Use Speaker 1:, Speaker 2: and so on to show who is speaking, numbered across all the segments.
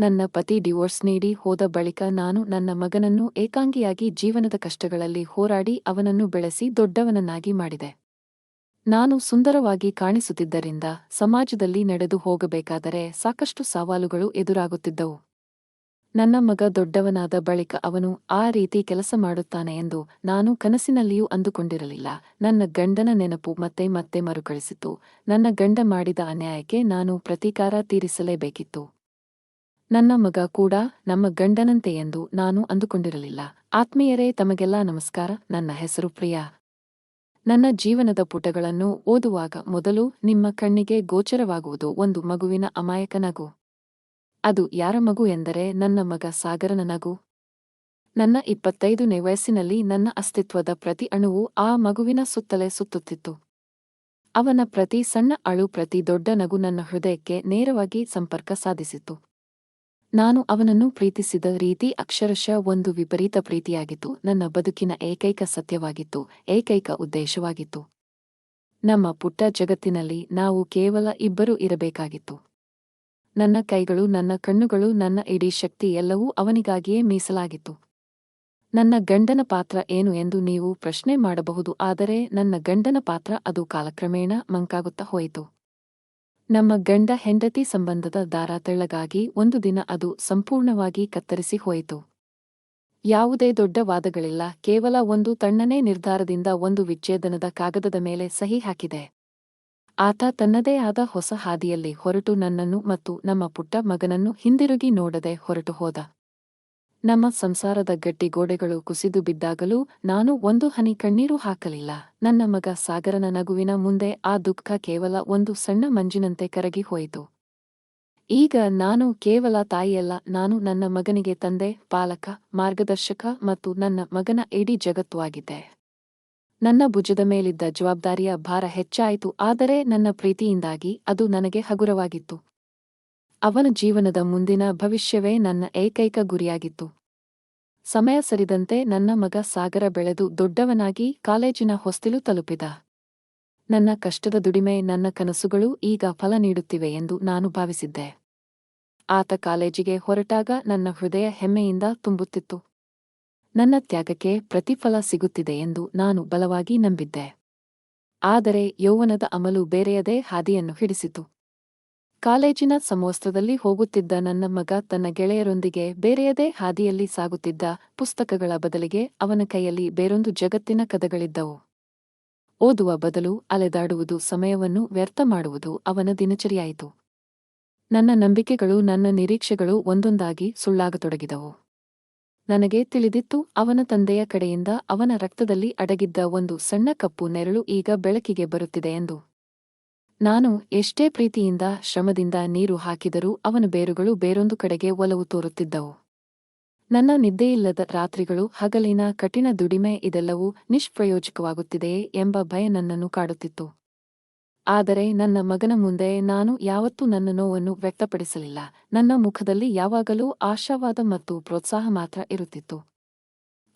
Speaker 1: ನನ್ನ ಪತಿ ಡಿವೋರ್ಸ್ ನೀಡಿ ಹೋದ ಬಳಿಕ ನಾನು ನನ್ನ ಮಗನನ್ನು ಏಕಾಂಗಿಯಾಗಿ ಜೀವನದ ಕಷ್ಟಗಳಲ್ಲಿ ಹೋರಾಡಿ ಅವನನ್ನು ಬೆಳೆಸಿ ದೊಡ್ಡವನನ್ನಾಗಿ ಮಾಡಿದೆ. ನಾನು ಸುಂದರವಾಗಿ ಕಾಣಿಸುತ್ತಿದ್ದರಿಂದ ಸಮಾಜದಲ್ಲಿ ನಡೆದು ಹೋಗಬೇಕಾದರೆ ಸಾಕಷ್ಟು ಸವಾಲುಗಳು ಎದುರಾಗುತ್ತಿದ್ದವು. ನನ್ನ ಮಗ ದೊಡ್ಡವನಾದ ಬಳಿಕ ಅವನು ಆ ರೀತಿ ಕೆಲಸ ಮಾಡುತ್ತಾನೆ ಎಂದು ನಾನು ಕನಸಿನಲ್ಲಿಯೂ ಅಂದುಕೊಂಡಿರಲಿಲ್ಲ. ನನ್ನ ಗಂಡನ ನೆನಪು ಮತ್ತೆ ಮತ್ತೆ ಮರುಕಳಿಸಿತು. ನನ್ನ ಗಂಡ ಮಾಡಿದ ಅನ್ಯಾಯಕ್ಕೆ ನಾನು ಪ್ರತೀಕಾರ ತೀರಿಸಲೇಬೇಕಿತ್ತು. ನನ್ನ ಮಗ ಕೂಡ ನಮ್ಮ ಗಂಡನಂತೆ ಎಂದು ನಾನು ಅಂದುಕೊಂಡಿರಲಿಲ್ಲ. ಆತ್ಮೀಯರೇ, ತಮಗೆಲ್ಲ ನಮಸ್ಕಾರ. ನನ್ನ ಹೆಸರು ಪ್ರಿಯಾ. ನನ್ನ ಜೀವನದ ಪುಟಗಳನ್ನು ಓದುವಾಗ ಮೊದಲು ನಿಮ್ಮ ಕಣ್ಣಿಗೆ ಗೋಚರವಾಗುವುದು ಒಂದು ಮಗುವಿನ ಅಮಾಯಕ ನಗು. ಅದು ಯಾರ ಮಗು ಎಂದರೆ ನನ್ನ ಮಗ ಸಾಗರನ ನಗು. ನನ್ನ ಇಪ್ಪತ್ತೈದನೇ ವಯಸ್ಸಿನಲ್ಲಿ ನನ್ನ ಅಸ್ತಿತ್ವದ ಪ್ರತಿ ಅಣುವು ಆ ಮಗುವಿನ ಸುತ್ತಲೇ ಸುತ್ತುತ್ತಿತ್ತು. ಅವನ ಪ್ರತಿ ಸಣ್ಣ ಅಳು ಪ್ರತಿ ದೊಡ್ಡ ನಗು ನನ್ನ ಹೃದಯಕ್ಕೆ ನೇರವಾಗಿ ಸಂಪರ್ಕ ಸಾಧಿಸಿತು ನಾನು ಅವನನ್ನು ಪ್ರೀತಿಸಿದ ರೀತಿ ಅಕ್ಷರಶಃ ಒಂದು ವಿಪರೀತ ಪ್ರೀತಿಯಾಗಿತ್ತು. ನನ್ನ ಬದುಕಿನ ಏಕೈಕ ಸತ್ಯವಾಗಿತ್ತು, ಏಕೈಕ ಉದ್ದೇಶವಾಗಿತ್ತು. ನಮ್ಮ ಪುಟ್ಟ ಜಗತ್ತಿನಲ್ಲಿ ನಾವು ಕೇವಲ ಇಬ್ಬರು ಇರಬೇಕಾಗಿತ್ತು. ನನ್ನ ಕೈಗಳು, ನನ್ನ ಕಣ್ಣುಗಳು, ನನ್ನ ಇಡೀ ಶಕ್ತಿ ಎಲ್ಲವೂ ಅವನಿಗಾಗಿಯೇ ಮೀಸಲಾಗಿತ್ತು. ನನ್ನ ಗಂಡನ ಪಾತ್ರ ಏನು ಎಂದು ನೀವು ಪ್ರಶ್ನೆ ಮಾಡಬಹುದು, ಆದರೆ ನನ್ನ ಗಂಡನ ಪಾತ್ರ ಅದು ಕಾಲಕ್ರಮೇಣ ಮಂಕಾಗುತ್ತಾ ಹೋಯಿತು. ನಮ್ಮ ಗಂಡ ಹೆಂಡತಿ ಸಂಬಂಧದ ದಾರ ತೆಳ್ಳಗಾಗಿ ಒಂದು ದಿನ ಅದು ಸಂಪೂರ್ಣವಾಗಿ ಕತ್ತರಿಸಿ ಹೋಯಿತು. ಯಾವುದೇ ದೊಡ್ಡ ವಾದಗಳಿಲ್ಲ, ಕೇವಲ ಒಂದು ತಣ್ಣನೇ ನಿರ್ಧಾರದಿಂದ ಒಂದು ವಿಚ್ಛೇದನದ ಕಾಗದದ ಮೇಲೆ ಸಹಿ ಹಾಕಿದೆ. ಆತ ತನ್ನದೇ ಆದ ಹೊಸ ಹಾದಿಯಲ್ಲಿ ಹೊರಟು ನನ್ನನ್ನು ಮತ್ತು ನಮ್ಮ ಪುಟ್ಟ ಮಗನನ್ನು ಹಿಂದಿರುಗಿ ನೋಡದೆ ಹೊರಟು ಹೋದ ನಮ್ಮ ಸಂಸಾರದ ಗಟ್ಟಿ ಗೋಡೆಗಳು ಕುಸಿದು ಬಿದ್ದಾಗಲೂ ನಾನು ಒಂದು ಹನಿ ಕಣ್ಣೀರು ಹಾಕಲಿಲ್ಲ. ನನ್ನ ಮಗ ಸಾಗರನ ನಗುವಿನ ಮುಂದೆ ಆ ದುಃಖ ಕೇವಲ ಒಂದು ಸಣ್ಣ ಮಂಜಿನಂತೆ ಕರಗಿ ಹೋಯಿತು. ಈಗ ನಾನು ಕೇವಲ ತಾಯಿಯಲ್ಲ, ನಾನು ನನ್ನ ಮಗನಿಗೆ ತಂದೆ, ಪಾಲಕ, ಮಾರ್ಗದರ್ಶಕ ಮತ್ತು ನನ್ನ ಮಗನ ಇಡೀ ಜಗತ್ತು ಆಗಿದ್ದೆ ನನ್ನ ಭುಜದ ಮೇಲಿದ್ದ ಜವಾಬ್ದಾರಿಯ ಭಾರ ಹೆಚ್ಚಾಯಿತು, ಆದರೆ ನನ್ನ ಪ್ರೀತಿಯಿಂದಾಗಿ ಅದು ನನಗೆ ಹಗುರವಾಗಿತ್ತು. ಅವನ ಜೀವನದ ಮುಂದಿನ ಭವಿಷ್ಯವೇ ನನ್ನ ಏಕೈಕ ಗುರಿಯಾಗಿತ್ತು. ಸಮಯ ಸರಿದಂತೆ ನನ್ನ ಮಗ ಸಾಗರ ಬೆಳೆದು ದೊಡ್ಡವನಾಗಿ ಕಾಲೇಜಿನ ಹೊಸ್ತಿಲು ತಲುಪಿದ. ನನ್ನ ಕಷ್ಟದ ದುಡಿಮೆ, ನನ್ನ ಕನಸುಗಳು ಈಗ ಫಲ ನೀಡುತ್ತಿವೆ ಎಂದು ನಾನು ಭಾವಿಸಿದ್ದೆ. ಆತ ಕಾಲೇಜಿಗೆ ಹೊರಟಾಗ ನನ್ನ ಹೃದಯ ಹೆಮ್ಮೆಯಿಂದ ತುಂಬುತ್ತಿತ್ತು. ನನ್ನ ತ್ಯಾಗಕ್ಕೆ ಪ್ರತಿಫಲ ಸಿಗುತ್ತಿದೆ ಎಂದು ನಾನು ಬಲವಾಗಿ ನಂಬಿದ್ದೆ. ಆದರೆ ಯೌವನದ ಅಮಲು ಬೇರೆಯದೇ ಹಾದಿಯನ್ನು ಹಿಡಿಸಿತು. ಕಾಲೇಜಿನ ಸಮವಸ್ತ್ರದಲ್ಲಿ ಹೋಗುತ್ತಿದ್ದ ನನ್ನ ಮಗ ತನ್ನ ಗೆಳೆಯರೊಂದಿಗೆ ಬೇರೆಯದೇ ಹಾದಿಯಲ್ಲಿ ಸಾಗುತ್ತಿದ್ದ ಪುಸ್ತಕಗಳ ಬದಲಿಗೆ ಅವನ ಕೈಯಲ್ಲಿ ಬೇರೊಂದು ಜಗತ್ತಿನ ಕದಗಳಿದ್ದವು ಓದುವ ಬದಲು ಅಲೆದಾಡುವುದು ಸಮಯವನ್ನು ವ್ಯರ್ಥ ಮಾಡುವುದು ಅವನ ದಿನಚರಿಯಾಯಿತು. ನನ್ನ ನಂಬಿಕೆಗಳು, ನನ್ನ ನಿರೀಕ್ಷೆಗಳು ಒಂದೊಂದಾಗಿ ಸುಳ್ಳಾಗತೊಡಗಿದವು. ನನಗೆ ತಿಳಿದಿತ್ತು ಅವನ ತಂದೆಯ ಕಡೆಯಿಂದ ಅವನ ರಕ್ತದಲ್ಲಿ ಅಡಗಿದ್ದ ಒಂದು ಸಣ್ಣ ಕಪ್ಪು ನೆರಳು ಈಗ ಬೆಳಕಿಗೆ ಬರುತ್ತಿದೆ ಎಂದು. ನಾನು ಎಷ್ಟೇ ಪ್ರೀತಿಯಿಂದ, ಶ್ರಮದಿಂದ ನೀರು ಹಾಕಿದರೂ ಅವನ ಬೇರುಗಳು ಬೇರೊಂದು ಕಡೆಗೆ ಒಲವು ತೋರುತ್ತಿದ್ದವು. ನನ್ನ ನಿದ್ದೆಯಿಲ್ಲದ ರಾತ್ರಿಗಳು, ಹಗಲಿನ ಕಠಿಣ ದುಡಿಮೆ ಇದೆಲ್ಲವೂ ನಿಷ್ಪ್ರಯೋಜಕವಾಗುತ್ತಿದೆಯೇ ಎಂಬ ಭಯ ನನ್ನನ್ನು ಕಾಡುತ್ತಿತ್ತು. ಆದರೆ ನನ್ನ ಮಗನ ಮುಂದೆ ನಾನು ಯಾವತ್ತೂ ನನ್ನ ನೋವನ್ನು ವ್ಯಕ್ತಪಡಿಸಲಿಲ್ಲ. ನನ್ನ ಮುಖದಲ್ಲಿ ಯಾವಾಗಲೂ ಆಶಾವಾದ ಮತ್ತು ಪ್ರೋತ್ಸಾಹ ಮಾತ್ರ ಇರುತ್ತಿತ್ತು.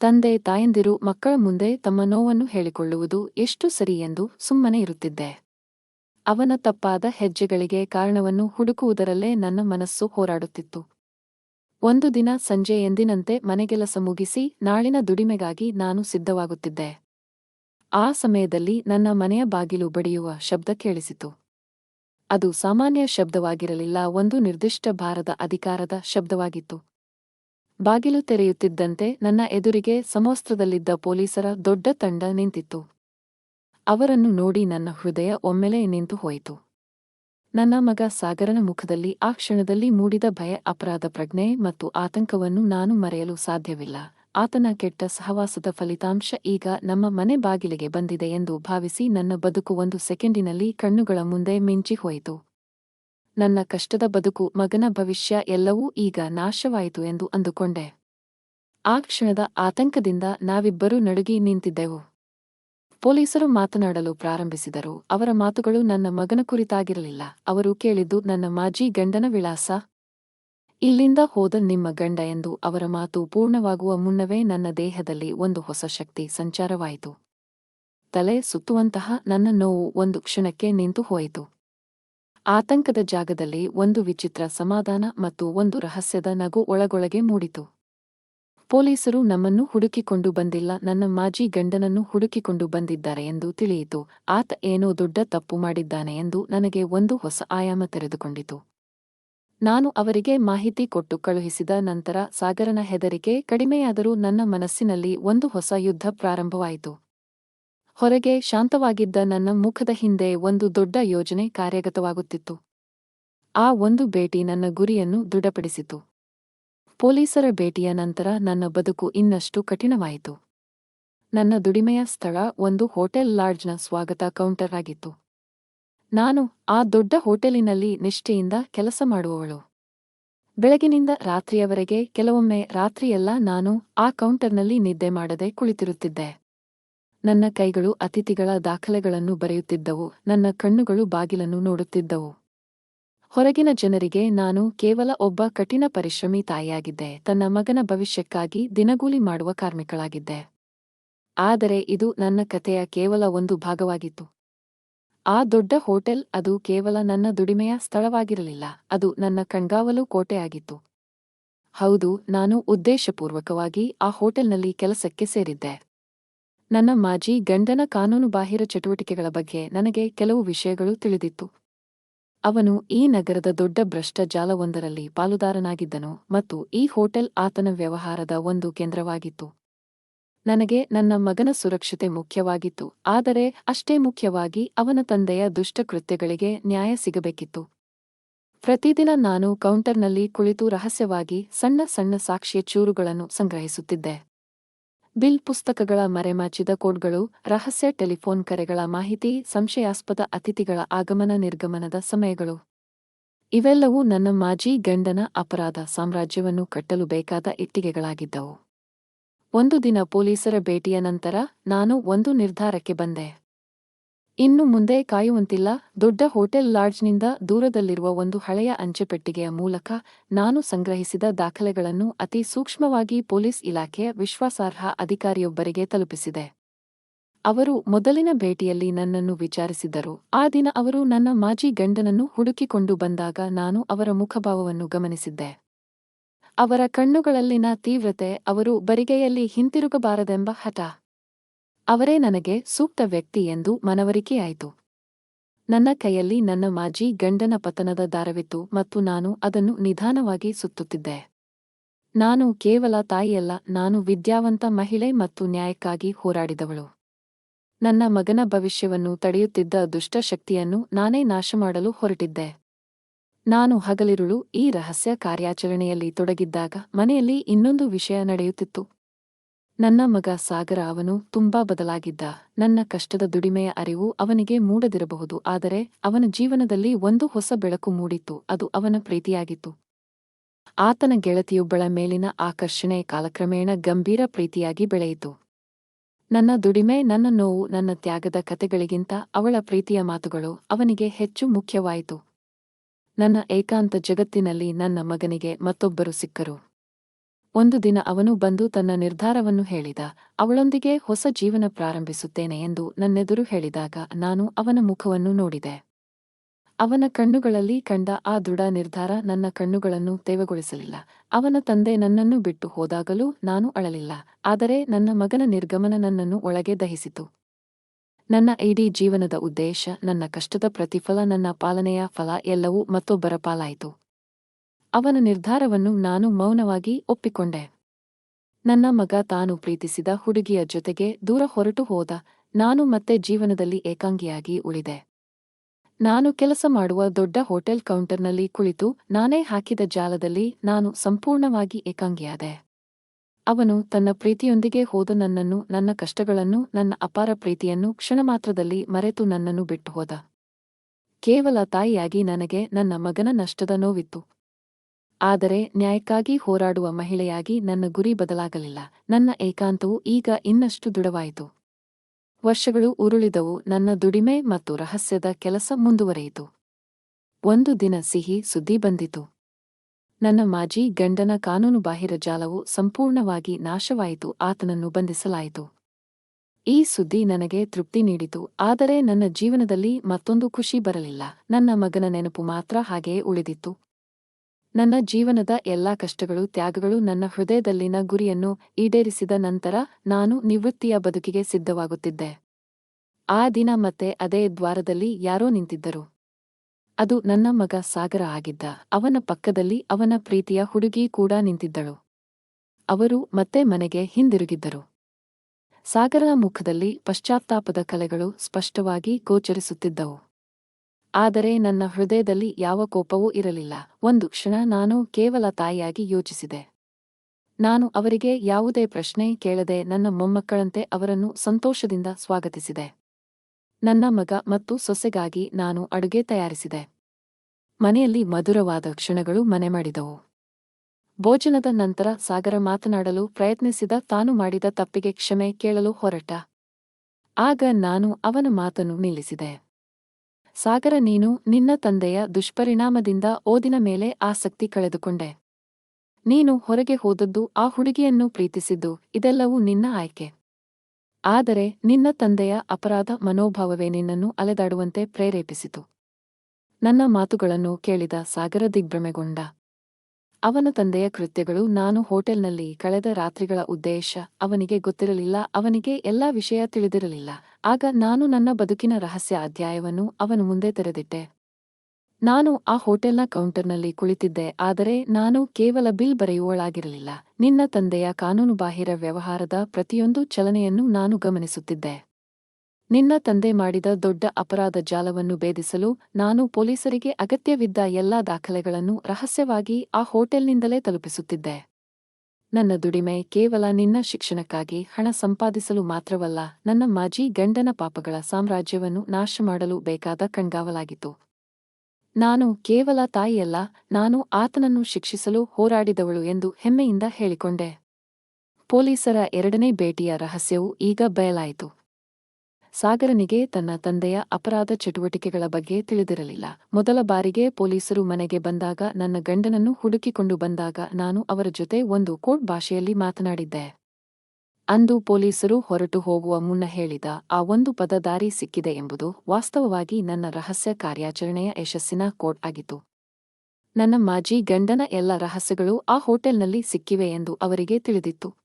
Speaker 1: ತಂದೆ, ತಾಯಂದಿರು, ಮಕ್ಕಳ ಮುಂದೆ ತಮ್ಮ ನೋವನ್ನು ಹೇಳಿಕೊಳ್ಳುವುದು ಎಷ್ಟು ಸರಿ ಎಂದು ಸುಮ್ಮನೆ ಇರುತ್ತಿದ್ದೆ. ಅವನ ತಪ್ಪಾದ ಹೆಜ್ಜೆಗಳಿಗೆ ಕಾರಣವನ್ನು ಹುಡುಕುವುದರಲ್ಲೇ ನನ್ನ ಮನಸ್ಸು ಹೋರಾಡುತ್ತಿತ್ತು. ಒಂದು ದಿನ ಸಂಜೆ ಎಂದಿನಂತೆ ಮನೆಗೆಲಸ ಮುಗಿಸಿ ನಾಳಿನ ದುಡಿಮೆಗಾಗಿ ನಾನು ಸಿದ್ಧವಾಗುತ್ತಿದ್ದೆ. ಆ ಸಮಯದಲ್ಲಿ ನನ್ನ ಮನೆಯ ಬಾಗಿಲು ಬಡಿಯುವ ಶಬ್ದ ಕೇಳಿಸಿತು. ಅದು ಸಾಮಾನ್ಯ ಶಬ್ದವಾಗಿರಲಿಲ್ಲ, ಒಂದು ನಿರ್ದಿಷ್ಟ ಭಾರದ ಅಧಿಕಾರದ ಶಬ್ದವಾಗಿತ್ತು. ಬಾಗಿಲು ತೆರೆಯುತ್ತಿದ್ದಂತೆ ನನ್ನ ಎದುರಿಗೆ ಸಮವಸ್ತ್ರದಲ್ಲಿದ್ದ ಪೊಲೀಸರ ದೊಡ್ಡ ತಂಡ ನಿಂತಿತ್ತು. ಅವರನ್ನು ನೋಡಿ ನನ್ನ ಹೃದಯ ಒಮ್ಮೆಲೆ ನಿಂತು ಹೋಯಿತು. ನನ್ನ ಮಗ ಸಾಗರನ ಮುಖದಲ್ಲಿ ಆ ಕ್ಷಣದಲ್ಲಿ ಮೂಡಿದ ಭಯ, ಅಪರಾಧ ಪ್ರಜ್ಞೆ ಮತ್ತು ಆತಂಕವನ್ನು ನಾನು ಮರೆಯಲು ಸಾಧ್ಯವಿಲ್ಲ. ಆತನ ಕೆಟ್ಟ ಸಹವಾಸದ ಫಲಿತಾಂಶ ಈಗ ನಮ್ಮ ಮನೆ ಬಾಗಿಲಿಗೆ ಬಂದಿದೆ ಎಂದು ಭಾವಿಸಿ ನನ್ನ ಬದುಕು ಒಂದು ಸೆಕೆಂಡಿನಲ್ಲಿ ಕಣ್ಣುಗಳ ಮುಂದೆ ಮಿಂಚಿ ಹೋಯಿತು. ನನ್ನ ಕಷ್ಟದ ಬದುಕು, ಮಗನ ಭವಿಷ್ಯ ಎಲ್ಲವೂ ಈಗ ನಾಶವಾಯಿತು ಎಂದು ಅಂದುಕೊಂಡೆ. ಆ ಕ್ಷಣದ ಆತಂಕದಿಂದ ನಾವಿಬ್ಬರೂ ನಡುಗಿ ನಿಂತಿದ್ದೆವು. ಪೊಲೀಸರು ಮಾತನಾಡಲು ಪ್ರಾರಂಭಿಸಿದರು. ಅವರ ಮಾತುಗಳು ನನ್ನ ಮಗನ ಕುರಿತಾಗಿರಲಿಲ್ಲ. ಅವರು ಕೇಳಿದ್ದು, ನನ್ನ ಮಾಜಿ ಗಂಡನ ವಿಳಾಸ? ಇಲ್ಲಿಂದ ಹೋದ ನಿಮ್ಮ ಗಂಡ ಎಂದು ಅವರ ಮಾತು ಪೂರ್ಣವಾಗುವ ಮುನ್ನವೇ ನನ್ನ ದೇಹದಲ್ಲಿ ಒಂದು ಹೊಸ ಶಕ್ತಿ ಸಂಚಾರವಾಯಿತು. ತಲೆ ಸುತ್ತುವಂತಹ ನನ್ನ ನೋವು ಒಂದು ಕ್ಷಣಕ್ಕೆ ನಿಂತು ಹೋಯಿತು. ಆತಂಕದ ಜಾಗದಲ್ಲಿ ಒಂದು ವಿಚಿತ್ರ ಸಮಾಧಾನ ಮತ್ತು ಒಂದು ರಹಸ್ಯದ ನಗು ಒಳಗೊಳಗೆ ಮೂಡಿತು. ಪೊಲೀಸರು ನಮ್ಮನ್ನು ಹುಡುಕಿಕೊಂಡು ಬಂದಿಲ್ಲ, ನನ್ನ ಮಾಜಿ ಗಂಡನನ್ನು ಹುಡುಕಿಕೊಂಡು ಬಂದಿದ್ದಾರೆ ಎಂದು ತಿಳಿಯಿತು. ಆತ ಏನೋ ದೊಡ್ಡ ತಪ್ಪು ಮಾಡಿದ್ದಾನೆ ಎಂದು ನನಗೆ ಒಂದು ಹೊಸ ಆಯಾಮ ತೆರೆದುಕೊಂಡಿತು. ನಾನು ಅವರಿಗೆ ಮಾಹಿತಿ ಕೊಟ್ಟು ಕಳುಹಿಸಿದ ನಂತರ ಸಾಗರನ ಹೆದರಿಕೆ ಕಡಿಮೆಯಾದರೂ ನನ್ನ ಮನಸ್ಸಿನಲ್ಲಿ ಒಂದು ಹೊಸ ಯುದ್ಧ ಪ್ರಾರಂಭವಾಯಿತು. ಹೊರಗೆ ಶಾಂತವಾಗಿದ್ದ ನನ್ನ ಮುಖದ ಹಿಂದೆ ಒಂದು ದೊಡ್ಡ ಯೋಜನೆ ಕಾರ್ಯಗತವಾಗುತ್ತಿತ್ತು. ಆ ಒಂದು ಭೇಟಿ ನನ್ನ ಗುರಿಯನ್ನು ದೃಢಪಡಿಸಿತು. ಪೊಲೀಸರ ಭೇಟಿಯ ನಂತರ ನನ್ನ ಬದುಕು ಇನ್ನಷ್ಟು ಕಠಿಣವಾಯಿತು. ನನ್ನ ದುಡಿಮೆಯ ಸ್ಥಳ ಒಂದು ಹೋಟೆಲ್ ಲಾಡ್ಜ್ನ ಸ್ವಾಗತ ಕೌಂಟರ್ ಆಗಿತ್ತು. ನಾನು ಆ ದೊಡ್ಡ ಹೋಟೆಲಿನಲ್ಲಿ ನಿಷ್ಠೆಯಿಂದ ಕೆಲಸ ಮಾಡುವವಳು. ಬೆಳಗಿನಿಂದ ರಾತ್ರಿಯವರೆಗೆ ಕೆಲವೊಮ್ಮೆ ರಾತ್ರಿಯೆಲ್ಲ ನಾನು ಆ ಕೌಂಟರ್ನಲ್ಲಿ ನಿದ್ದೆ ಮಾಡದೆ ಕುಳಿತಿರುತ್ತಿದ್ದೆ. ನನ್ನ ಕೈಗಳು ಅತಿಥಿಗಳ ದಾಖಲೆಗಳನ್ನು ಬರೆಯುತ್ತಿದ್ದವು, ನನ್ನ ಕಣ್ಣುಗಳು ಬಾಗಿಲನ್ನು ನೋಡುತ್ತಿದ್ದವು. ಹೊರಗಿನ ಜನರಿಗೆ ನಾನು ಕೇವಲ ಒಬ್ಬ ಕಠಿಣ ಪರಿಶ್ರಮಿ ತಾಯಿಯಾಗಿದ್ದೆ. ತನ್ನ ಮಗನ ಭವಿಷ್ಯಕ್ಕಾಗಿ ದಿನಗೂಲಿ ಮಾಡುವ ಕಾರ್ಮಿಕಳಾಗಿದ್ದೆ. ಆದರೆ ಇದು ನನ್ನ ಕಥೆಯ ಕೇವಲ ಒಂದು ಭಾಗವಾಗಿತ್ತು. ಆ ದೊಡ್ಡ ಹೋಟೆಲ್ ಅದು ಕೇವಲ ನನ್ನ ದುಡಿಮೆಯ ಸ್ಥಳವಾಗಿರಲಿಲ್ಲ. ಅದು ನನ್ನ ಕಣ್ಗಾವಲು ಕೋಟೆಯಾಗಿತ್ತು. ಹೌದು, ನಾನು ಉದ್ದೇಶಪೂರ್ವಕವಾಗಿ ಆ ಹೋಟೆಲ್ನಲ್ಲಿ ಕೆಲಸಕ್ಕೆ ಸೇರಿದ್ದೆ. ನನ್ನ ಮಾಜಿ ಗಂಡನ ಕಾನೂನುಬಾಹಿರ ಚಟುವಟಿಕೆಗಳ ಬಗ್ಗೆ ನನಗೆ ಕೆಲವು ವಿಷಯಗಳು ತಿಳಿದಿತ್ತು. ಅವನು ಈ ನಗರದ ದೊಡ್ಡ ಭ್ರಷ್ಟ ಜಾಲವೊಂದರಲ್ಲಿ ಪಾಲುದಾರನಾಗಿದ್ದನು ಮತ್ತು ಈ ಹೋಟೆಲ್ ಆತನ ವ್ಯವಹಾರದ ಒಂದು ಕೇಂದ್ರವಾಗಿತ್ತು. ನನಗೆ ನನ್ನ ಮಗನ ಸುರಕ್ಷತೆ ಮುಖ್ಯವಾಗಿತ್ತು, ಆದರೆ ಅಷ್ಟೇ ಮುಖ್ಯವಾಗಿ ಅವನ ತಂದೆಯ ದುಷ್ಟಕೃತ್ಯಗಳಿಗೆ ನ್ಯಾಯ ಸಿಗಬೇಕಿತ್ತು. ಪ್ರತಿದಿನ ನಾನು ಕೌಂಟರ್ನಲ್ಲಿ ಕುಳಿತು ರಹಸ್ಯವಾಗಿ ಸಣ್ಣ ಸಣ್ಣ ಸಾಕ್ಷಿಯ ಚೂರುಗಳನ್ನು ಸಂಗ್ರಹಿಸುತ್ತಿದ್ದೆ. ಬಿಲ್ ಪುಸ್ತಕಗಳ ಮರೆಮಾಚಿದ ಕೋಡ್ಗಳು, ರಹಸ್ಯ ಟೆಲಿಫೋನ್ ಕರೆಗಳ ಮಾಹಿತಿ, ಸಂಶಯಾಸ್ಪದ ಅತಿಥಿಗಳ ಆಗಮನ ನಿರ್ಗಮನದ ಸಮಯಗಳು. ಇವೆಲ್ಲವೂ ನನ್ನ ಮಾಜಿ ಗಂಡನ ಅಪರಾಧ ಸಾಮ್ರಾಜ್ಯವನ್ನು ಕಟ್ಟಲು ಬೇಕಾದ ಇಟ್ಟಿಗೆಗಳಾಗಿದ್ದವು. ಒಂದು ದಿನ ಪೊಲೀಸರ ಭೇಟಿಯ ನಂತರ ನಾನು ಒಂದು ನಿರ್ಧಾರಕ್ಕೆ ಬಂದೆ. ಇನ್ನು ಮುಂದೆ ಕಾಯುವಂತಿಲ್ಲ. ದೊಡ್ಡ ಹೋಟೆಲ್ ಲಾಡ್ಜ್ನಿಂದ ದೂರದಲ್ಲಿರುವ ಒಂದು ಹಳೆಯ ಅಂಚೆಪೆಟ್ಟಿಗೆಯ ಮೂಲಕ ನಾನು ಸಂಗ್ರಹಿಸಿದ ದಾಖಲೆಗಳನ್ನು ಅತಿ ಸೂಕ್ಷ್ಮವಾಗಿ ಪೊಲೀಸ್ ಇಲಾಖೆಯ ವಿಶ್ವಾಸಾರ್ಹ ಅಧಿಕಾರಿಯೊಬ್ಬರಿಗೆ ತಲುಪಿಸಿದೆ. ಅವರು ಮೊದಲಿನ ಭೇಟಿಯಲ್ಲಿ ನನ್ನನ್ನು ವಿಚಾರಿಸಿದ್ದರು. ಆ ದಿನ ಅವರು ನನ್ನ ಮಾಜಿ ಗಂಡನನ್ನು ಹುಡುಕಿಕೊಂಡು ಬಂದಾಗ ನಾನು ಅವರ ಮುಖಭಾವವನ್ನು ಗಮನಿಸಿದ್ದೆ. ಅವರ ಕಣ್ಣುಗಳಲ್ಲಿನ ತೀವ್ರತೆ ಅವರು ಬರಿಗೆಯಲ್ಲಿ ಹಿಂತಿರುಗಬಾರದೆಂಬ ಹಠ. ಅವರೇ ನನಗೆ ಸೂಕ್ತ ವ್ಯಕ್ತಿ ಎಂದು ಮನವರಿಕೆಯಾಯಿತು ನನ್ನ ಕೈಯಲ್ಲಿ ನನ್ನ ಮಾಜಿ ಗಂಡನ ಪತನದ ದಾರವಿತ್ತು ಮತ್ತು ನಾನು ಅದನ್ನು ನಿಧಾನವಾಗಿ ಸುತ್ತುತ್ತಿದ್ದೆ. ನಾನು ಕೇವಲ ತಾಯಿಯಲ್ಲ, ನಾನು ವಿದ್ಯಾವಂತ ಮಹಿಳೆ ಮತ್ತು ನ್ಯಾಯಕ್ಕಾಗಿ ಹೋರಾಡಿದವಳು. ನನ್ನ ಮಗನ ಭವಿಷ್ಯವನ್ನು ತಡೆಯುತ್ತಿದ್ದ ದುಷ್ಟಶಕ್ತಿಯನ್ನು ನಾನೇ ನಾಶಮಾಡಲು ಹೊರಟಿದ್ದೆ. ನಾನು ಹಗಲಿರುಳು ಈ ರಹಸ್ಯ ಕಾರ್ಯಾಚರಣೆಯಲ್ಲಿ ತೊಡಗಿದ್ದಾಗ ಮನೆಯಲ್ಲಿ ಇನ್ನೊಂದು ವಿಷಯ ನಡೆಯುತ್ತಿತ್ತು. ನನ್ನ ಮಗ ಸಾಗರ ಅವನು ತುಂಬಾ ಬದಲಾಗಿದ್ದ. ನನ್ನ ಕಷ್ಟದ ದುಡಿಮೆಯ ಅರಿವು ಅವನಿಗೆ ಮೂಡದಿರಬಹುದು, ಆದರೆ ಅವನ ಜೀವನದಲ್ಲಿ ಒಂದು ಹೊಸ ಬೆಳಕು ಮೂಡಿತ್ತು, ಅದು ಅವನ ಪ್ರೀತಿಯಾಗಿತ್ತು. ಆತನ ಗೆಳತಿಯೊಬ್ಬಳ ಮೇಲಿನ ಆಕರ್ಷಣೆ ಕಾಲಕ್ರಮೇಣ ಗಂಭೀರ ಪ್ರೀತಿಯಾಗಿ ಬೆಳೆಯಿತು. ನನ್ನ ದುಡಿಮೆ, ನನ್ನ ನೋವು, ನನ್ನ ತ್ಯಾಗದ ಕತೆಗಳಿಗಿಂತ ಅವಳ ಪ್ರೀತಿಯ ಮಾತುಗಳು ಅವನಿಗೆ ಹೆಚ್ಚು ಮುಖ್ಯವಾಯಿತು. ನನ್ನ ಏಕಾಂತ ಜಗತ್ತಿನಲ್ಲಿ ನನ್ನ ಮಗನಿಗೆ ಮತ್ತೊಬ್ಬರು ಸಿಕ್ಕರು. ಒಂದು ದಿನ ಅವನು ಬಂದು ತನ್ನ ನಿರ್ಧಾರವನ್ನು ಹೇಳಿದ, ಅವಳೊಂದಿಗೆ ಹೊಸ ಜೀವನ ಪ್ರಾರಂಭಿಸುತ್ತೇನೆ ಎಂದು ನನ್ನೆದುರು ಹೇಳಿದಾಗ ನಾನು ಅವನ ಮುಖವನ್ನು ನೋಡಿದೆ. ಅವನ ಕಣ್ಣುಗಳಲ್ಲಿ ಕಂಡ ಆ ದೃಢ ನಿರ್ಧಾರ ನನ್ನ ಕಣ್ಣುಗಳನ್ನು ತೇವಗೊಳಿಸಲಿಲ್ಲ. ಅವನ ತಂದೆ ನನ್ನನ್ನು ಬಿಟ್ಟು ಹೋದಾಗಲೂ ನಾನು ಅಳಲಿಲ್ಲ, ಆದರೆ ನನ್ನ ಮಗನ ನಿರ್ಗಮನ ನನ್ನನ್ನು ಒಳಗೆ ದಹಿಸಿತು. ನನ್ನ ಇಡೀ ಜೀವನದ ಉದ್ದೇಶ, ನನ್ನ ಕಷ್ಟದ ಪ್ರತಿಫಲ, ನನ್ನ ಪಾಲನೆಯ ಫಲ ಎಲ್ಲವೂ ಮತ್ತೊಬ್ಬರ ಪಾಲಾಯಿತು. ಅವನ ನಿರ್ಧಾರವನ್ನು ನಾನು ಮೌನವಾಗಿ ಒಪ್ಪಿಕೊಂಡೆ. ನನ್ನ ಮಗ ತಾನು ಪ್ರೀತಿಸಿದ ಹುಡುಗಿಯ ಜೊತೆಗೆ ದೂರ ಹೊರಟು ಹೋದ, ನಾನು ಮತ್ತೆ ಜೀವನದಲ್ಲಿ ಏಕಾಂಗಿಯಾಗಿ ಉಳಿದೆ. ನಾನು ಕೆಲಸ ಮಾಡುವ ದೊಡ್ಡ ಹೋಟೆಲ್ ಕೌಂಟರ್ನಲ್ಲಿ ಕುಳಿತು, ನಾನೇ ಹಾಕಿದ ಜಾಲದಲ್ಲಿ ನಾನು ಸಂಪೂರ್ಣವಾಗಿ ಏಕಾಂಗಿಯಾದೆ. ಅವನು ತನ್ನ ಪ್ರೀತಿಯೊಂದಿಗೆ ಹೋದ ನನ್ನನ್ನು, ನನ್ನ ಕಷ್ಟಗಳನ್ನು, ನನ್ನ ಅಪಾರ ಪ್ರೀತಿಯನ್ನು ಕ್ಷಣಮಾತ್ರದಲ್ಲಿ ಮರೆತು ನನ್ನನ್ನು ಬಿಟ್ಟು ಹೋದ ಕೇವಲ ತಾಯಿಯಾಗಿ ನನಗೆ ನನ್ನ ಮಗನ ನಷ್ಟದ ನೋವಿತ್ತು. ಆದರೆ ನ್ಯಾಯಕ್ಕಾಗಿ ಹೋರಾಡುವ ಮಹಿಳೆಯಾಗಿ ನನ್ನ ಗುರಿ ಬದಲಾಗಲಿಲ್ಲ. ನನ್ನ ಏಕಾಂತವು ಈಗ ಇನ್ನಷ್ಟು ದೃಢವಾಯಿತು. ವರ್ಷಗಳು ಉರುಳಿದವು. ನನ್ನ ದುಡಿಮೆ ಮತ್ತು ರಹಸ್ಯದ ಕೆಲಸ ಮುಂದುವರೆಯಿತು. ಒಂದು ದಿನ ಸಿಹಿ ಸುದ್ದಿ ಬಂದಿತು. ನನ್ನ ಮಾಜಿ ಗಂಡನ ಕಾನೂನುಬಾಹಿರ ಜಾಲವು ಸಂಪೂರ್ಣವಾಗಿ ನಾಶವಾಯಿತು. ಆತನನ್ನು ಬಂಧಿಸಲಾಯಿತು. ಈ ಸುದ್ದಿ ನನಗೆ ತೃಪ್ತಿ ನೀಡಿತು. ಆದರೆ ನನ್ನ ಜೀವನದಲ್ಲಿ ಮತ್ತೊಂದು ಖುಷಿ ಬರಲಿಲ್ಲ. ನನ್ನ ಮಗನ ನೆನಪು ಮಾತ್ರ ಹಾಗೆಯೇ ಉಳಿದಿತ್ತು. ನನ್ನ ಜೀವನದ ಎಲ್ಲಾ ಕಷ್ಟಗಳು, ತ್ಯಾಗಗಳು ನನ್ನ ಹೃದಯದಲ್ಲಿನ ಗುರಿಯನ್ನು ಈಡೇರಿಸಿದ ನಂತರ ನಾನು ನಿವೃತ್ತಿಯ ಬದುಕಿಗೆ ಸಿದ್ಧವಾಗುತ್ತಿದ್ದೆ. ಆ ದಿನ ಮತ್ತೆ ಅದೇ ದ್ವಾರದಲ್ಲಿ ಯಾರೋ ನಿಂತಿದ್ದರು. ಅದು ನನ್ನ ಮಗ ಸಾಗರ ಆಗಿದ್ದ. ಅವನ ಪಕ್ಕದಲ್ಲಿ ಅವನ ಪ್ರೀತಿಯ ಹುಡುಗಿ ಕೂಡ ನಿಂತಿದ್ದಳು. ಅವರು ಮತ್ತೆ ಮನೆಗೆ ಹಿಂದಿರುಗಿದ್ದರು. ಸಾಗರನ ಮುಖದಲ್ಲಿ ಪಶ್ಚಾತ್ತಾಪದ ಕಲೆಗಳು ಸ್ಪಷ್ಟವಾಗಿ ಗೋಚರಿಸುತ್ತಿದ್ದವು. ಆದರೆ ನನ್ನ ಹೃದಯದಲ್ಲಿ ಯಾವ ಕೋಪವೂ ಇರಲಿಲ್ಲ. ಒಂದು ಕ್ಷಣ ನಾನು ಕೇವಲ ತಾಯಿಯಾಗಿ ಯೋಚಿಸಿದೆ. ನಾನು ಅವರಿಗೆ ಯಾವುದೇ ಪ್ರಶ್ನೆ ಕೇಳದೆ ನನ್ನ ಮೊಮ್ಮಕ್ಕಳಂತೆ ಅವರನ್ನು ಸಂತೋಷದಿಂದ ಸ್ವಾಗತಿಸಿದೆ. ನನ್ನ ಮಗ ಮತ್ತು ಸೊಸೆಗಾಗಿ ನಾನು ಅಡುಗೆ ತಯಾರಿಸಿದೆ. ಮನೆಯಲ್ಲಿ ಮಧುರವಾದ ಕ್ಷಣಗಳು ಮನೆ ಮಾಡಿದವು. ಭೋಜನದ ನಂತರ ಸಾಗರ ಮಾತನಾಡಲು ಪ್ರಯತ್ನಿಸಿದ ತಾನು ಮಾಡಿದ ತಪ್ಪಿಗೆ ಕ್ಷಮೆ ಕೇಳಲು ಹೊರಟ. ಆಗ ನಾನು ಅವನ ಮಾತನ್ನು ನಿಲ್ಲಿಸಿದೆ. ಸಾಗರ ನೀನು ನಿನ್ನ ತಂದೆಯ ದುಷ್ಪರಿಣಾಮದಿಂದ ಓದಿನ ಮೇಲೆ ಆಸಕ್ತಿ ಕಳೆದುಕೊಂಡೆ. ನೀನು ಹೊರಗೆ ಹೋದದ್ದು ಆ ಹುಡುಗಿಯನ್ನು ಪ್ರೀತಿಸಿದ್ದು, ಇದೆಲ್ಲವೂ ನಿನ್ನ ಆಯ್ಕೆ. ಆದರೆ ನಿನ್ನ ತಂದೆಯ ಅಪರಾಧ ಮನೋಭಾವವೇ ನಿನ್ನನ್ನು ಅಲೆದಾಡುವಂತೆ ಪ್ರೇರೇಪಿಸಿತು. ನನ್ನ ಮಾತುಗಳನ್ನು ಕೇಳಿದ ಸಾಗರ ದಿಗ್ಭ್ರಮೆಗೊಂಡ ಅವನ ತಂದೆಯ ಕೃತ್ಯಗಳು ನಾನು ಹೋಟೆಲ್ನಲ್ಲಿ ಕಳೆದ ರಾತ್ರಿಗಳ ಉದ್ದೇಶ ಅವನಿಗೆ ಗೊತ್ತಿರಲಿಲ್ಲ, ಅವನಿಗೆ ಎಲ್ಲಾ ವಿಷಯ ತಿಳಿದಿರಲಿಲ್ಲ. ಆಗ ನಾನು ನನ್ನ ಬದುಕಿನ ರಹಸ್ಯ ಅಧ್ಯಾಯವನ್ನು ಅವನ ಮುಂದೆ ತೆರೆದಿಟ್ಟೆ. ನಾನು ಆ ಹೋಟೆಲ್ನ ಕೌಂಟರ್ನಲ್ಲಿ ಕುಳಿತಿದ್ದೆ, ಆದರೆ ನಾನು ಕೇವಲ ಬಿಲ್ ಬರೆಯುವಳಾಗಿರಲಿಲ್ಲ. ನಿನ್ನ ತಂದೆಯ ಕಾನೂನುಬಾಹಿರ ವ್ಯವಹಾರದ ಪ್ರತಿಯೊಂದು ಚಲನೆಯನ್ನು ನಾನು ಗಮನಿಸುತ್ತಿದ್ದೆ. ನಿನ್ನ ತಂದೆ ಮಾಡಿದ ದೊಡ್ಡ ಅಪರಾಧ ಜಾಲವನ್ನು ಭೇದಿಸಲು ನಾನು ಪೊಲೀಸರಿಗೆ ಅಗತ್ಯವಿದ್ದ ಎಲ್ಲಾ ದಾಖಲೆಗಳನ್ನು ರಹಸ್ಯವಾಗಿ ಆ ಹೋಟೆಲ್ನಿಂದಲೇ ತಲುಪಿಸುತ್ತಿದ್ದೆ. ನನ್ನ ದುಡಿಮೆ ಕೇವಲ ನಿನ್ನ ಶಿಕ್ಷಣಕ್ಕಾಗಿ ಹಣ ಸಂಪಾದಿಸಲು ಮಾತ್ರವಲ್ಲ, ನನ್ನ ಮಾಜಿ ಗಂಡನ ಪಾಪಗಳ ಸಾಮ್ರಾಜ್ಯವನ್ನು ನಾಶ ಮಾಡಲು ಬೇಕಾದ ಕಣ್ಗಾವಲಾಗಿತ್ತು. ನಾನು ಕೇವಲ ತಾಯಿಯಲ್ಲ, ನಾನು ಆತನನ್ನು ಶಿಕ್ಷಿಸಲು ಹೋರಾಡಿದವಳು ಎಂದು ಹೆಮ್ಮೆಯಿಂದ ಹೇಳಿಕೊಂಡೆ. ಪೊಲೀಸರ ಎರಡನೇ ಭೇಟಿಯ ರಹಸ್ಯವು ಈಗ ಬಯಲಾಯಿತು. ಸಾಗರನಿಗೆ ತನ್ನ ತಂದೆಯ ಅಪರಾಧ ಚಟುವಟಿಕೆಗಳ ಬಗ್ಗೆ ತಿಳಿದಿರಲಿಲ್ಲ. ಮೊದಲ ಬಾರಿಗೆ ಪೊಲೀಸರು ಮನೆಗೆ ಬಂದಾಗ ನನ್ನ ಗಂಡನನ್ನು ಹುಡುಕಿಕೊಂಡು ಬಂದಾಗ ನಾನು ಅವರ ಜೊತೆ ಒಂದು ಕೋಡ್ ಭಾಷೆಯಲ್ಲಿ ಮಾತನಾಡಿದ್ದೆ. ಅಂದು ಪೊಲೀಸರು ಹೊರಟು ಹೋಗುವ ಮುನ್ನ ಹೇಳಿದ ಆ ಒಂದು ಪದ ದಾರಿ ಸಿಕ್ಕಿದೆ ಎಂಬುದು ವಾಸ್ತವವಾಗಿ ನನ್ನ ರಹಸ್ಯ ಕಾರ್ಯಾಚರಣೆಯ ಯಶಸ್ಸಿನ ಕೋಡ್ ಆಗಿತ್ತು. ನನ್ನ ಮಾಜಿ ಗಂಡನ ಎಲ್ಲ ರಹಸ್ಯಗಳು ಆ ಹೋಟೆಲ್ನಲ್ಲಿ ಸಿಕ್ಕಿವೆ ಎಂದು ಅವರಿಗೆ ತಿಳಿದಿತ್ತು.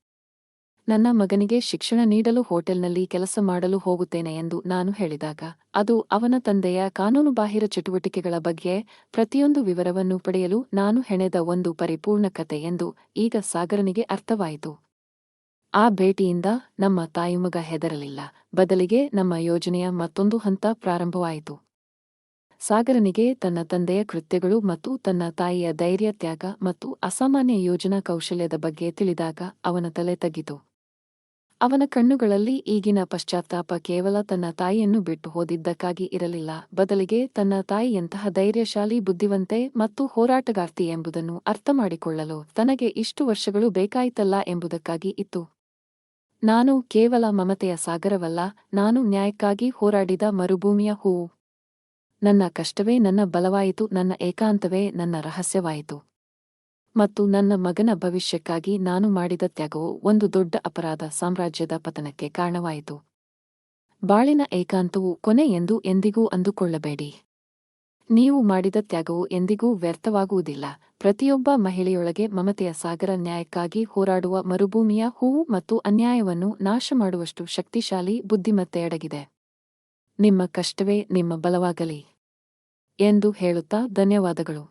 Speaker 1: ನನ್ನ ಮಗನಿಗೆ ಶಿಕ್ಷಣ ನೀಡಲು ಹೋಟೆಲ್ನಲ್ಲಿ ಕೆಲಸ ಮಾಡಲು ಹೋಗುತ್ತೇನೆ ಎಂದು ನಾನು ಹೇಳಿದಾಗ, ಅದು ಅವನ ತಂದೆಯ ಕಾನೂನುಬಾಹಿರ ಚಟುವಟಿಕೆಗಳ ಬಗ್ಗೆ ಪ್ರತಿಯೊಂದು ವಿವರವನ್ನು ಪಡೆಯಲು ನಾನು ಹೆಣೆದ ಒಂದು ಪರಿಪೂರ್ಣ ಕತೆ ಎಂದು ಈಗ ಸಾಗರನಿಗೆ ಅರ್ಥವಾಯಿತು. ಆ ಭೇಟಿಯಿಂದ ನಮ್ಮ ತಾಯಿಮಗ ಹೆದರಲಿಲ್ಲ. ಬದಲಿಗೆ ನಮ್ಮ ಯೋಜನೆಯ ಮತ್ತೊಂದು ಹಂತ ಪ್ರಾರಂಭವಾಯಿತು. ಸಾಗರನಿಗೆ ತನ್ನ ತಂದೆಯ ಕೃತ್ಯಗಳು ಮತ್ತು ತನ್ನ ತಾಯಿಯ ಧೈರ್ಯ ತ್ಯಾಗ ಮತ್ತು ಅಸಾಮಾನ್ಯ ಯೋಜನಾ ಕೌಶಲ್ಯದ ಬಗ್ಗೆ ತಿಳಿದಾಗ ಅವನ ತಲೆ ತಗ್ಗಿತು. ಅವನ ಕಣ್ಣುಗಳಲ್ಲಿ ಈಗಿನ ಪಶ್ಚಾತ್ತಾಪ ಕೇವಲ ತನ್ನ ತಾಯಿಯನ್ನು ಬಿಟ್ಟು ಹೋದಿದ್ದಕ್ಕಾಗಿ ಇರಲಿಲ್ಲ. ಬದಲಿಗೆ ತನ್ನ ತಾಯಿಯಂತಹ ಧೈರ್ಯಶಾಲಿ, ಬುದ್ಧಿವಂತೆ ಮತ್ತು ಹೋರಾಟಗಾರ್ತಿ ಎಂಬುದನ್ನು ಅರ್ಥಮಾಡಿಕೊಳ್ಳಲು ತನಗೆ ಇಷ್ಟು ವರ್ಷಗಳು ಬೇಕಾಯಿತಲ್ಲ ಎಂಬುದಕ್ಕಾಗಿ ಇತ್ತು. ನಾನು ಕೇವಲ ಮಮತೆಯ ಸಾಗರವಲ್ಲ, ನಾನು ನ್ಯಾಯಕ್ಕಾಗಿ ಹೋರಾಡಿದ ಮರುಭೂಮಿಯ ಹೂವು. ನನ್ನ ಕಷ್ಟವೇ ನನ್ನ ಬಲವಾಯಿತು, ನನ್ನ ಏಕಾಂತವೇ ನನ್ನ ರಹಸ್ಯವಾಯಿತು. ಮತ್ತು ನನ್ನ ಮಗನ ಭವಿಷ್ಯಕ್ಕಾಗಿ ನಾನು ಮಾಡಿದ ತ್ಯಾಗವು ಒಂದು ದೊಡ್ಡ ಅಪರಾಧ ಸಾಮ್ರಾಜ್ಯದ ಪತನಕ್ಕೆ ಕಾರಣವಾಯಿತು. ಬಾಳಿನ ಏಕಾಂತವು ಕೊನೆ ಎಂದು ಎಂದಿಗೂ ಅಂದುಕೊಳ್ಳಬೇಡಿ. ನೀವು ಮಾಡಿದ ತ್ಯಾಗವು ಎಂದಿಗೂ ವ್ಯರ್ಥವಾಗುವುದಿಲ್ಲ. ಪ್ರತಿಯೊಬ್ಬ ಮಹಿಳೆಯೊಳಗೆ ಮಮತೆಯ ಸಾಗರ ನ್ಯಾಯಕ್ಕಾಗಿ ಹೋರಾಡುವ ಮರುಭೂಮಿಯ ಹೂವು ಮತ್ತು ಅನ್ಯಾಯವನ್ನು ನಾಶ ಮಾಡುವಷ್ಟು ಶಕ್ತಿಶಾಲಿ ಬುದ್ಧಿಮತ್ತೆಯಡಗಿದೆ ನಿಮ್ಮ ಕಷ್ಟವೇ ನಿಮ್ಮ ಬಲವಾಗಲಿ ಎಂದು ಹೇಳುತ್ತಾ ಧನ್ಯವಾದಗಳು.